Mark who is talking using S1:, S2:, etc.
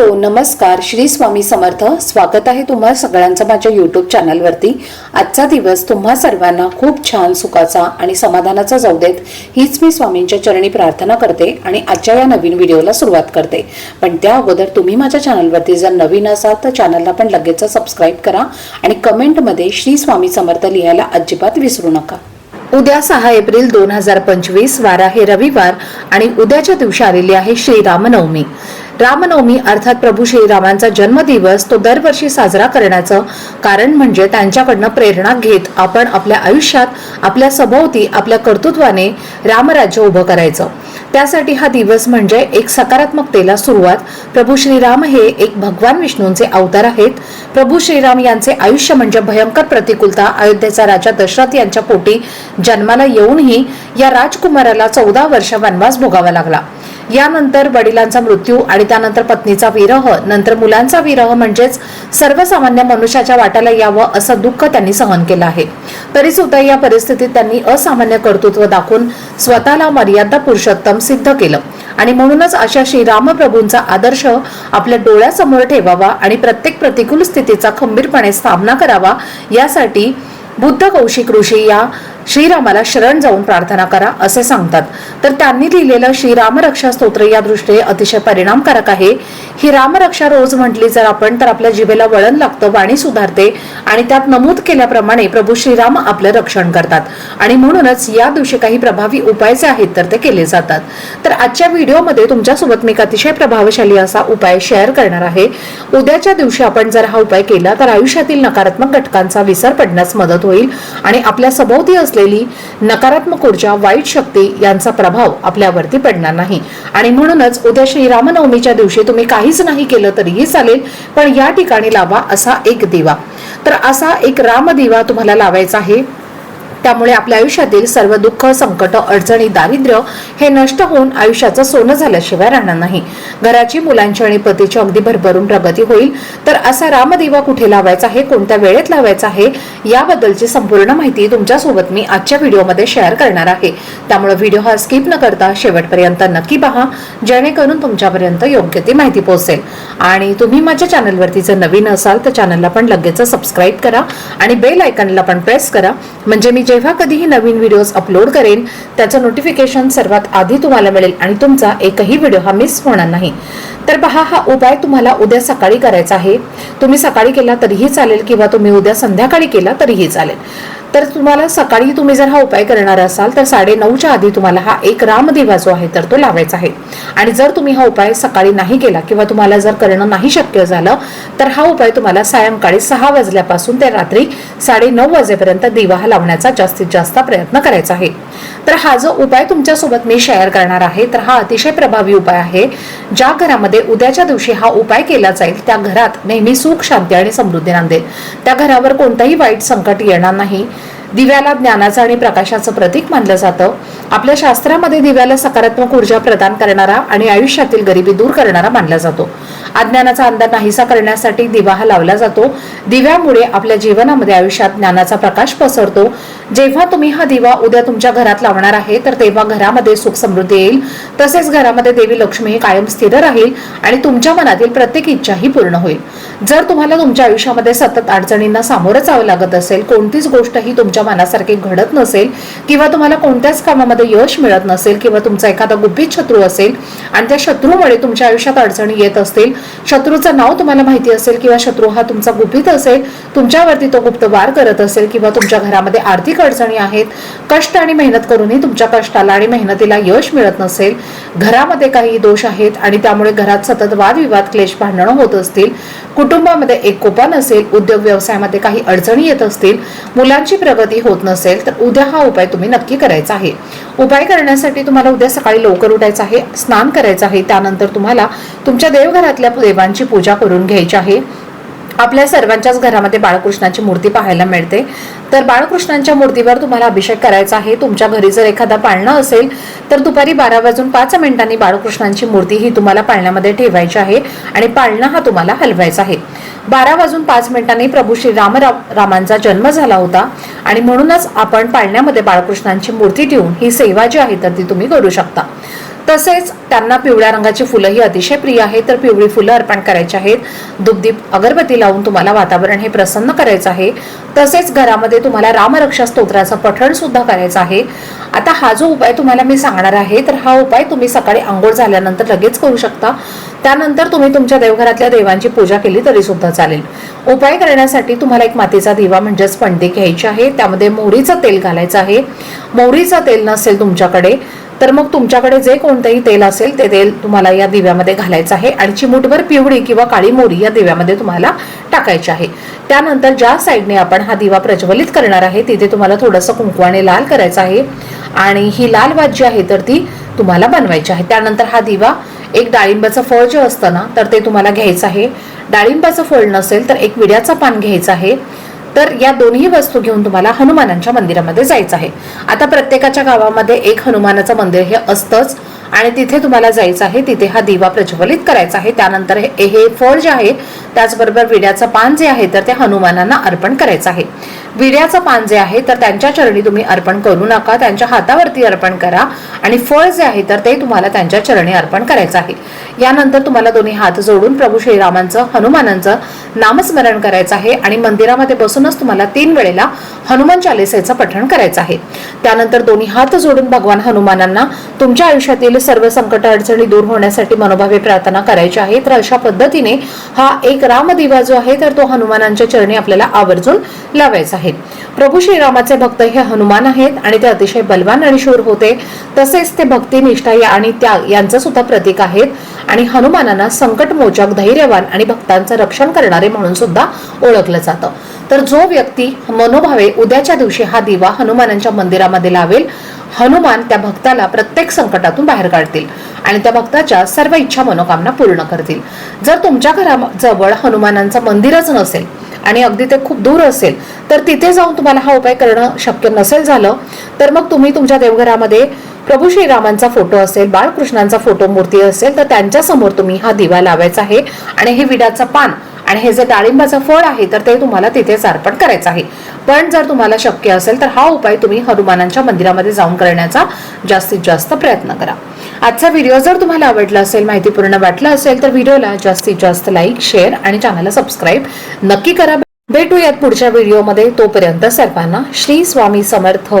S1: Hello नमस्कार. श्री स्वामी समर्थ. स्वागत आहे तुम्हा सगळ्यांचं माझ्या यूट्यूब चॅनलवरती आजचा दिवस तुम्हा सर्वांना खूप छान सुखाचा आणि समाधानाचा जाऊ देत. हीच मी स्वामींच्या चरणी प्रार्थना करते आणि आजच्या या नवीन व्हिडिओला सुरुवात करते. पण त्या अगोदर तुम्ही माझ्या चॅनलवरती जर नवीन असाल तर चॅनलला पण लगेच सबस्क्राईब करा आणि कमेंटमध्ये श्री स्वामी समर्थ लिहायला अजिबात विसरू नका. उद्या सहा एप्रिल दोन हजार पंचवीस वार आहे रविवार आणि उद्याच्या दिवशी आलेली आहे श्रीरामनवमी. रामनवमी अर्थात प्रभू श्रीरामांचा जन्मदिवस तो दरवर्षी साजरा करण्याचं कारण म्हणजे त्यांच्याकडनं प्रेरणा घेत आपण आपल्या आयुष्यात आपल्या सभोवती आपल्या कर्तृत्वाने रामराज्य उभं करायचं. त्यासाठी हा दिवस म्हणजे एक सकारात्मकतेला सुरुवात. प्रभू श्रीराम हे एक भगवान विष्णूंचे अवतार आहेत. प्रभू श्रीराम यांचे आयुष्य म्हणजे भयंकर प्रतिकूलता. अयोध्येचा राजा दशरथ यांच्या पोटी जन्माला येऊनही या राजकुमाराला चौदा वर्ष वनवास भोगावा लागला. यानंतर वडिलांचा मृत्यू आणि त्यानंतर पत्नीचा विरह नंतर मुलांचा विरह म्हणजेच सर्वसामान्य मनुष्याच्या वाट्याला यावं असं दुःख त्यांनी सहन केलं आहे. तरी सुद्धा या परिस्थितीत त्यांनी असामान्य कर्तृत्व दाखवून स्वतःला मर्यादा पुरुषोत्तम सिद्ध केलं. आणि म्हणूनच अशा श्रीरामप्रभूंचा आदर्श आपल्या डोळ्यासमोर ठेवावा आणि प्रत्येक प्रतिकूल स्थितीचा खंबीरपणे सामना करावा यासाठी बुद्ध कौशिक ऋषी या श्रीरामाला शरण जाऊन प्रार्थना करा असे सांगतात. तर त्यांनी लिहिलेलं श्रीरामरक्षा स्तोत्र या दृष्टीने अतिशय परिणामकारक आहे. ही रामरक्षा रोज म्हटली जर आपण तर आपल्या जिभेला वळण लागतं वाणी सुधारते आणि त्यात नमूद केल्याप्रमाणे प्रभू श्रीराम आपलं रक्षण करतात. आणि म्हणूनच या दिवशी काही प्रभावी उपाय जे आहेत तर ते केले जातात. तर आजच्या व्हिडिओमध्ये तुमच्यासोबत मी एक अतिशय प्रभावशाली असा उपाय शेअर करणार आहे. उद्याच्या दिवशी आपण जर हा उपाय केला तर आयुष्यातील नकारात्मक घटकांचा विसर पडण्यास मदत होईल आणि आपल्या सभोवती असलेली नकारात्मक ऊर्जा वाईट शक्ती यांचा प्रभाव आपल्यावरती पडणार नाही. आणि म्हणूनच उद्या श्रीरामनवमीच्या दिवशी तुम्ही काहीच नाही केलं तरीही चालेल पण या ठिकाणी लावा असा एक दिवा. तर असा एक रामदिवा तुम्हाला लावायचा आहे. त्यामुळे आपल्या आयुष्यातील सर्व दुःख संकट अडचणी दारिद्र्य हे नष्ट होऊन आयुष्याचं सोनं झाल्याशिवाय राहणार नाही. घराची मुलांची आणि पतीची अगदी भरभरून प्रगती होईल. तर असा रामदिवा कुठे लावायचा आहे कोणत्या वेळेत लावायचा आहे याबद्दलची संपूर्ण माहिती तुमच्यासोबत मी आजच्या व्हिडिओमध्ये शेअर करणार आहे. त्यामुळे व्हिडिओ हा स्किप न करता शेवटपर्यंत नक्की पहा जेणेकरून तुमच्यापर्यंत योग्य ती माहिती पोहोचेल. आणि तुम्ही माझ्या चॅनलवरती जर नवीन असाल तर चॅनलला पण लगेच सबस्क्राईब करा आणि बेल आयकनला पण प्रेस करा. म्हणजे मी जेव्हा कधीही नवीन व्हिडिओज अपलोड करेन त्याचं नोटिफिकेशन सर्वात आधी तुम्हाला मिळेल आणि तुमचा एकही व्हिडिओ हा मिस होणार नाही. तर पहा हा उपाय तुम्हाला उद्या सकाळी करायचा आहे. तुम्ही सकाळी केला तरीही चालेल किंवा तुम्ही उद्या संध्याकाळी केला तरीही चालेल. तर तुम्हाला सकाळी तुम्ही जर हा उपाय करणार असाल तर साडे नऊच्या आधी तुम्हाला हा एक रामदेवा जो आहे तर तो लावायचा आहे. आणि जर तुम्ही हा उपाय सकाळी नाही केला किंवा तुम्हाला जर करणं नाही शक्य झालं तर हा उपाय तुम्हाला सायंकाळी सहा वाजल्यापासून ते रात्री साडे नऊ वाजेपर्यंत दिवा हा लावण्याचा जास्तीत जास्त प्रयत्न करायचा आहे. तर हा जो उपाय तुमच्यासोबत मी शेअर करणार आहे तर हा अतिशय प्रभावी उपाय आहे. ज्या घरामध्ये उद्याच्या दिवशी हा उपाय केला जाईल त्या घरात नेहमी सुख शांती आणि समृद्धी नांदेल. त्या घरावर कोणताही वाईट संकट येणार नाही. दिव्याला ज्ञानाचं आणि प्रकाशाचं प्रतीक मानलं जातं. आपल्या शास्त्रामध्ये दिव्याला सकारात्मक ऊर्जा प्रदान करणारा आणि आयुष्यातील गरिबी दूर करणारा मानला जातो. अज्ञानाचा अंधार नाहीसा करण्यासाठी दिवा हा लावला जातो. दिव्यामुळे आपल्या जीवनामध्ये आयुष्यात ज्ञानाचा प्रकाश पसरतो. जेव्हा तुम्ही हा दिवा उद्या तुमच्या घरात लावणार आहे तर तेव्हा घरामध्ये सुख समृद्धी येईल. तसेच घरामध्ये देवी लक्ष्मी ही कायम स्थिर राहील आणि तुमच्या मनातील प्रत्येक इच्छाही पूर्ण होईल. जर तुम्हाला तुमच्या आयुष्यामध्ये सतत अडचणींना सामोरं जावं लागत असेल कोणतीच गोष्ट ही तुमच्या मनासारखी घडत नसेल किंवा तुम्हाला कोणत्याच कामामध्ये यश मिळत नसेल किंवा तुमचा एखादा गुपित शत्रू असेल आणि त्या शत्रूमुळे तुमच्या आयुष्यात अडचणी येत असतील शत्रूचं नाव तुम्हाला माहिती असेल किंवा शत्रू हा तुमचा गुपित असेल तुमच्यावरती तो गुप्त वार करत असेल किंवा तुमच्या घरामध्ये आर्थिक अडचणी आहेत कष्ट आणि मेहनत करूनही तुमच्या कष्टाला आणि मेहनतीला यश मिळत नसेल घरामध्ये काही दोष आहेत आणि त्यामुळे घरात सतत वादविवाद क्लेश भांडणं होत असतील कुटुंबामध्ये एकोपा नसेल उद्योग व्यवसायामध्ये काही अडचणी येत असतील मुलांची प्रगती होत नसेल तर उद्या हा उपाय तुम्ही नक्की करायचा आहे. उपाय करण्यासाठी तुम्हाला उद्या सकाळी लवकर उठायचं आहे स्नान करायचं आहे त्यानंतर तुम्हाला तुमच्या देवघरातल्या देवांची पूजा करून घ्यायची आहे. आपल्या सर्वांच्याच घरामध्ये बाळकृष्णाची मूर्ती पाहायला मिळते. तर बाळकृष्णांच्या मूर्तीवर तुम्हाला अभिषेक करायचा आहे. तुमच्या घरी जर एखादा पाळणा असेल तर दुपारी बारा वाजून पाच मिनिटांनी बाळकृष्णांची मूर्ती ही तुम्हाला पाळण्यामध्ये ठेवायची आहे आणि पाळणा हा तुम्हाला हलवायचा आहे. बारा वाजून पाच मिनिटांनी प्रभू श्री राम रामांचा जन्म झाला होता आणि म्हणूनच आपण पाळण्यामध्ये बाळकृष्णांची मूर्ती ठेवून ही सेवा जी आहे तर ती तुम्ही करू शकता. तसेच त्यांना पिवळ्या रंगाची फुलं ही अतिशय प्रिय आहे तर पिवळी फुलं अर्पण करायची आहेत. दुपदीप अगरबत्ती लावून तुम्हाला वातावरण हे प्रसन्न करायचं आहे. तसेच घरामध्ये तुम्हाला रामरक्षा स्तोत्राचं पठण सुद्धा करायचं आहे. आता हा जो उपाय तुम्हाला मी सांगणार आहे तर हा उपाय तुम्ही सकाळी आंघोळ झाल्यानंतर लगेच करू शकता. त्यानंतर तुम्ही तुमच्या देवघरातल्या देवांची पूजा केली तरी सुद्धा चालेल. उपाय करण्यासाठी तुम्हाला एक मातीचा दिवा म्हणजेच पंडे घ्यायची आहे. त्यामध्ये मोहरीचं तेल घालायचं आहे. मोहरीचं तेल नसेल तुमच्याकडे तर मग तुमच्याकडे जे कोणतंही तेल असेल ते तेल तुम्हाला या दिव्यामध्ये घालायचं आहे आणि चिमूटभर पिवळी किंवा काळी मोरी या दिव्यामध्ये तुम्हाला टाकायची आहे. त्यानंतर ज्या साईडने आपण हा दिवा प्रज्वलित करणार आहे तिथे तुम्हाला थोडंसं कुंकवाने लाल करायचं आहे आणि ही लाल वात जी आहे तर ती तुम्हाला बनवायची आहे. त्यानंतर हा दिवा एक डाळिंबाचं फळ जे असतं ना तर ते तुम्हाला घ्यायचं आहे. डाळिंबाचं फळ नसेल तर एक विड्याचं पान घ्यायचं आहे. तर या दोन्ही वस्तू घेऊन तुम्हाला हनुमानांच्या मंदिरामध्ये जायचं आहे. आता प्रत्येकाच्या गावामध्ये एक हनुमानाचं मंदिर हे असतंच आणि तिथे तुम्हाला जायचं आहे तिथे हा दिवा प्रज्वलित करायचा आहे. त्यानंतर हे हे फळ जे आहे त्याचबरोबर विड्याचं पान जे आहे तर ते हनुमानांना अर्पण करायचं आहे. विड्याचं पान जे आहे तर त्यांच्या चरणी तुम्ही अर्पण करू नका. त्यांच्या हातावरती अर्पण करा आणि फळ जे आहे तर ते तुम्हाला त्यांच्या चरणी अर्पण करायचं आहे. यानंतर तुम्हाला दोन्ही हात जोडून प्रभू श्रीरामांचं हनुमानांचं नामस्मरण करायचं आहे आणि मंदिरामध्ये बसूनच तुम्हाला तीन वेळेला हनुमान चालिसेचं पठण करायचं आहे. त्यानंतर दोन्ही हात जोडून भगवान हनुमानांना तुमच्या आयुष्यातील सर्व संकट अडचणी दूर होण्यासाठी मनोभावे प्रार्थना करायची आहे. तर अशा पद्धतीने हा एक एक रामदिवा जो आहे तर तो हनुमानांच्या चरणी आपल्याला आवर्जून लावायचा आहे. प्रभू श्रीरामाचे भक्त हे हनुमान आहेत आणि ते अतिशय बलवान आणि शूर होते. तसेच ते भक्ती निष्ठा आणि त्याग यांचं सुद्धा प्रतीक आहेत. आणि हनुमानांना संकटमोचक धैर्यवान आणि भक्तांचं रक्षण करणारे म्हणून सुद्धा ओळखलं जातं. तर जो व्यक्ती मनोभावे उद्याच्या दिवशी हा दिवा हनुमानांच्या मंदिरामध्ये लावेल हनुमान त्या भक्ताला प्रत्येक संकटातून बाहेर काढतील. आणि त्या भक्ताच्या सर्व इच्छा मनोकामना पूर्ण करतील. जर तुमच्या घराजवळ हनुमानांचं मंदिरच नसेल आणि अगदी ते खूप दूर असेल तर तिथे जाऊन तुम्हाला हा उपाय करणं शक्य नसेल झालं तर मग तुम्ही तुमच्या देवघरामध्ये प्रभू श्रीरामांचा फोटो असेल बाळकृष्णांचा फोटो मूर्ती असेल तर त्यांच्यासमोर तुम्ही हा दिवा लावायचा आहे. आणि हे विडाचं पान आणि हे जे डाळिंबाचं फळ आहे तर ते तुम्हाला तिथेच अर्पण करायचं आहे. पण जर तुम्हाला शक्य असेल तर हा उपाय तुम्ही हनुमानांच्या मंदिरामध्ये जाऊन करण्याचा जास्तीत जास्त प्रयत्न करा. आजचा व्हिडिओ जर तुम्हाला आवडला असेल माहितीपूर्ण वाटला असेल तर व्हिडिओला जास्तीत जास्त लाईक शेअर आणि चॅनलला सबस्क्राईब नक्की करा. भेटूयात पुढच्या व्हिडिओमध्ये. तोपर्यंत सर्वांना श्री स्वामी समर्थ.